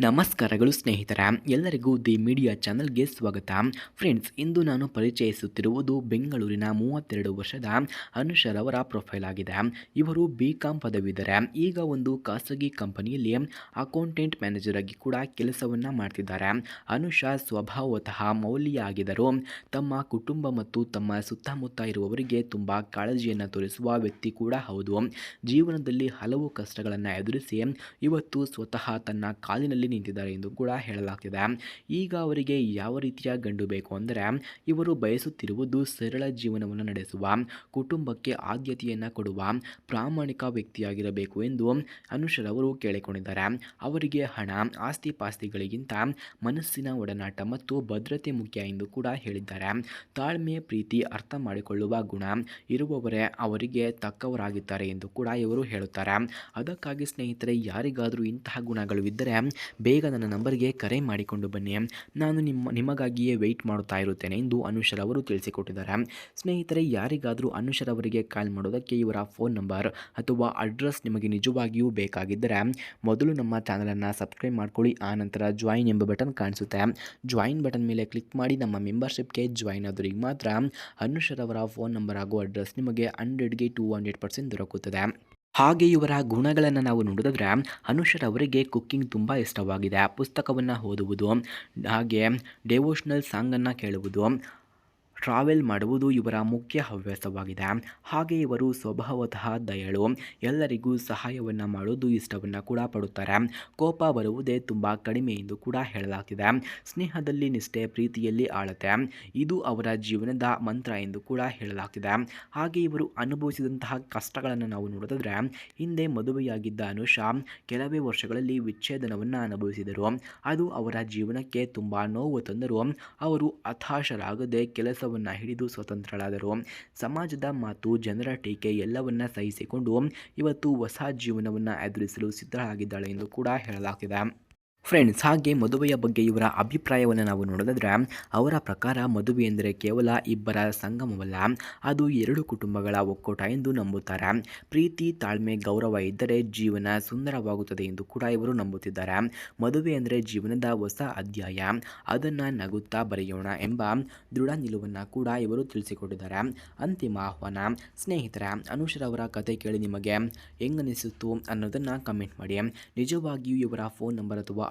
ನಮಸ್ಕಾರಗಳು ಸ್ನೇಹಿತರ, ಎಲ್ಲರಿಗೂ ದಿ ಮೀಡಿಯಾ ಚಾನಲ್ಗೆ ಸ್ವಾಗತ. ಫ್ರೆಂಡ್ಸ್, ಇಂದು ನಾನು ಪರಿಚಯಿಸುತ್ತಿರುವುದು ಬೆಂಗಳೂರಿನ ಮೂವತ್ತೆರಡು ವರ್ಷದ ಅನುಷರ್ ಅವರ ಪ್ರೊಫೈಲ್ ಆಗಿದೆ. ಇವರು ಬಿ ಕಾಂ ಪದವೀಧರ. ಈಗ ಒಂದು ಖಾಸಗಿ ಕಂಪನಿಯಲ್ಲಿ ಅಕೌಂಟೆಂಟ್ ಮ್ಯಾನೇಜರ್ ಆಗಿ ಕೂಡ ಕೆಲಸವನ್ನು ಮಾಡ್ತಿದ್ದಾರೆ. ಅನುಷಾ ಸ್ವಭಾವತಃ ಮೌಲ್ಯ ಆಗಿದ್ದರು ತಮ್ಮ ಕುಟುಂಬ ಮತ್ತು ತಮ್ಮ ಸುತ್ತಮುತ್ತ ಇರುವವರಿಗೆ ತುಂಬ ಕಾಳಜಿಯನ್ನು ತೋರಿಸುವ ವ್ಯಕ್ತಿ ಕೂಡ ಹೌದು. ಜೀವನದಲ್ಲಿ ಹಲವು ಕಷ್ಟಗಳನ್ನು ಎದುರಿಸಿ ಇವತ್ತು ಸ್ವತಃ ತನ್ನ ಕಾಲಿನಲ್ಲಿ ನಿಂತಿದ್ದಾರೆ ಎಂದು ಕೂಡ ಹೇಳಲಾಗ್ತಿದೆ. ಈಗ ಅವರಿಗೆ ಯಾವ ರೀತಿಯ ಗಂಡು ಬೇಕು ಅಂದರೆ ಇವರು ಬಯಸುತ್ತಿರುವುದು ಸರಳ ಜೀವನವನ್ನು ನಡೆಸುವ, ಕುಟುಂಬಕ್ಕೆ ಆದ್ಯತೆಯನ್ನು ಕೊಡುವ ಪ್ರಾಮಾಣಿಕ ವ್ಯಕ್ತಿಯಾಗಿರಬೇಕು ಎಂದು ಅನುಷರವರು ಕೇಳಿಕೊಂಡಿದ್ದಾರೆ. ಅವರಿಗೆ ಹಣ ಆಸ್ತಿ ಪಾಸ್ತಿಗಳಿಗಿಂತ ಮನಸ್ಸಿನ ಒಡನಾಟ ಮತ್ತು ಭದ್ರತೆ ಮುಖ್ಯ ಎಂದು ಕೂಡ ಹೇಳಿದ್ದಾರೆ. ತಾಳ್ಮೆ, ಪ್ರೀತಿ, ಅರ್ಥ ಮಾಡಿಕೊಳ್ಳುವ ಗುಣ ಇರುವವರೇ ಅವರಿಗೆ ತಕ್ಕವರಾಗಿದ್ದಾರೆ ಎಂದು ಕೂಡ ಇವರು ಹೇಳುತ್ತಾರೆ. ಅದಕ್ಕಾಗಿ ಸ್ನೇಹಿತರೆ, ಯಾರಿಗಾದರೂ ಇಂತಹ ಗುಣಗಳು ಇದ್ದರೆ ಬೇಗ ನನ್ನ ನಂಬರ್ಗೆ ಕರೆ ಮಾಡಿಕೊಂಡು ಬನ್ನಿ. ನಾನು ನಿಮ್ಮ, ನಿಮಗಾಗಿಯೇ ವೆಯ್ಟ್ ಮಾಡುತ್ತಾ ಇರುತ್ತೇನೆ ಎಂದು ಅನುಷರ್ ಅವರು ತಿಳಿಸಿಕೊಟ್ಟಿದ್ದಾರೆ. ಸ್ನೇಹಿತರೆ, ಯಾರಿಗಾದರೂ ಅನುಷರ್ ಅವರಿಗೆ ಕಾಲ್ ಮಾಡೋದಕ್ಕೆ ಇವರ ಫೋನ್ ನಂಬರ್ ಅಥವಾ ಅಡ್ರೆಸ್ ನಿಮಗೆ ನಿಜವಾಗಿಯೂ ಬೇಕಾಗಿದ್ದರೆ ಮೊದಲು ನಮ್ಮ ಚಾನಲನ್ನು ಸಬ್ಸ್ಕ್ರೈಬ್ ಮಾಡ್ಕೊಳ್ಳಿ, ಆ ನಂತರ ಜಾಯಿನ್ ಎಂಬ ಬಟನ್ ಕಾಣಿಸುತ್ತೆ. ಜಾಯಿನ್ ಬಟನ್ ಮೇಲೆ ಕ್ಲಿಕ್ ಮಾಡಿ ನಮ್ಮ ಮೆಂಬರ್ಶಿಪ್ಗೆ ಜಾಯಿನ್ ಆದವರಿಗೆ ಮಾತ್ರ ಅನುಷರ್ ಅವರ ಫೋನ್ ನಂಬರ್ ಹಾಗೂ ಅಡ್ರೆಸ್ ನಿಮಗೆ ಹಂಡ್ರೆಡ್ಗೆ ಟೂ ಹಂಡ್ರೆಡ್ ಪರ್ಸೆಂಟ್ ದೊರಕುತ್ತದೆ. ಹಾಗೆ ಇವರ ಗುಣಗಳನ್ನು ನಾವು ನೋಡಿದ್ರೆ ಅನುಷರ್ ಅವರಿಗೆ ಕುಕ್ಕಿಂಗ್ ತುಂಬ ಇಷ್ಟವಾಗಿದೆ. ಪುಸ್ತಕವನ್ನು ಓದುವುದು, ಹಾಗೆ ಡೆವೋಷ್ನಲ್ ಸಾಂಗನ್ನು ಕೇಳುವುದು ಟ್ರಾವೆಲ್ ಮಾಡುವುದು ಇವರ ಮುಖ್ಯ ಹವ್ಯಾಸವಾಗಿದೆ. ಹಾಗೆ ಇವರು ಸ್ವಭಾವತಃ ದಯಳು. ಎಲ್ಲರಿಗೂ ಸಹಾಯವನ್ನು ಮಾಡೋದು ಇಷ್ಟವನ್ನು ಕೂಡ ಪಡುತ್ತಾರೆ. ಕೋಪ ಬರುವುದೇ ತುಂಬ ಕಡಿಮೆ ಎಂದು ಕೂಡ ಹೇಳಲಾಗ್ತಿದೆ ಸ್ನೇಹದಲ್ಲಿ ನಿಷ್ಠೆ, ಪ್ರೀತಿಯಲ್ಲಿ ಆಳತೆ. ಇದು ಅವರ ಜೀವನದ ಮಂತ್ರ ಎಂದು ಕೂಡ ಹೇಳಲಾಗ್ತಿದೆ ಹಾಗೆ ಇವರು ಅನುಭವಿಸಿದಂತಹ ಕಷ್ಟಗಳನ್ನು ನಾವು ನೋಡಿದ್ರೆ, ಹಿಂದೆ ಮದುವೆಯಾಗಿದ್ದ ಅನುಷಾ ಕೆಲವೇ ವರ್ಷಗಳಲ್ಲಿ ವಿಚ್ಛೇದನವನ್ನು ಅನುಭವಿಸಿದರು. ಅದು ಅವರ ಜೀವನಕ್ಕೆ ತುಂಬ ನೋವು ತಂದರೂ, ಅವರು ಹತಾಶರಾಗದೆ ಕೆಲಸವನ್ನು ಹಿಡಿದು ಸ್ವತಂತ್ರಳಾದರು. ಸಮಾಜದ ಮಾತು, ಜನರ ಟೀಕೆ ಎಲ್ಲವನ್ನ ಸಹಿಸಿಕೊಂಡು ಇವತ್ತು ಹೊಸ ಜೀವನವನ್ನು ಎದುರಿಸಲು ಸಿದ್ಧಳಾಗಿದ್ದಾಳೆ ಎಂದು ಕೂಡ ಹೇಳಲಾಗ್ತಿದೆ. ಫ್ರೆಂಡ್ಸ್ ಹಾಗೆ ಮದುವೆಯ ಬಗ್ಗೆ ಇವರ ಅಭಿಪ್ರಾಯವನ್ನು ನಾವು ನೋಡೋದಾದ್ರೆ, ಅವರ ಪ್ರಕಾರ ಮದುವೆ ಎಂದರೆ ಕೇವಲ ಇಬ್ಬರ ಸಂಗಮವಲ್ಲ, ಅದು ಎರಡು ಕುಟುಂಬಗಳ ಒಕ್ಕೂಟ ಎಂದು ನಂಬುತ್ತಾರೆ. ಪ್ರೀತಿ, ತಾಳ್ಮೆ, ಗೌರವ ಇದ್ದರೆ ಜೀವನ ಸುಂದರವಾಗುತ್ತದೆ ಎಂದು ಕೂಡ ಇವರು ನಂಬುತ್ತಿದ್ದಾರೆ. ಮದುವೆ ಅಂದರೆ ಜೀವನದ ಹೊಸ ಅಧ್ಯಾಯ. ಅದನ್ನು ನಗುತ್ತಾ ಬರೆಯೋಣ ಎಂಬ ದೃಢ ನಿಲುವನ್ನು ಕೂಡ ಇವರು ತಿಳಿಸಿಕೊಟ್ಟಿದ್ದಾರೆ. ಅಂತಿಮ ಆಹ್ವಾನ, ಸ್ನೇಹಿತರ ಅನುಷರವರ ಕತೆ ಕೇಳಿ ನಿಮಗೆ ಹೆಂಗನಿಸಿತು ಅನ್ನೋದನ್ನು ಕಮೆಂಟ್ ಮಾಡಿ. ನಿಜವಾಗಿಯೂ ಇವರ ಫೋನ್ ನಂಬರ್ ಅಥವಾ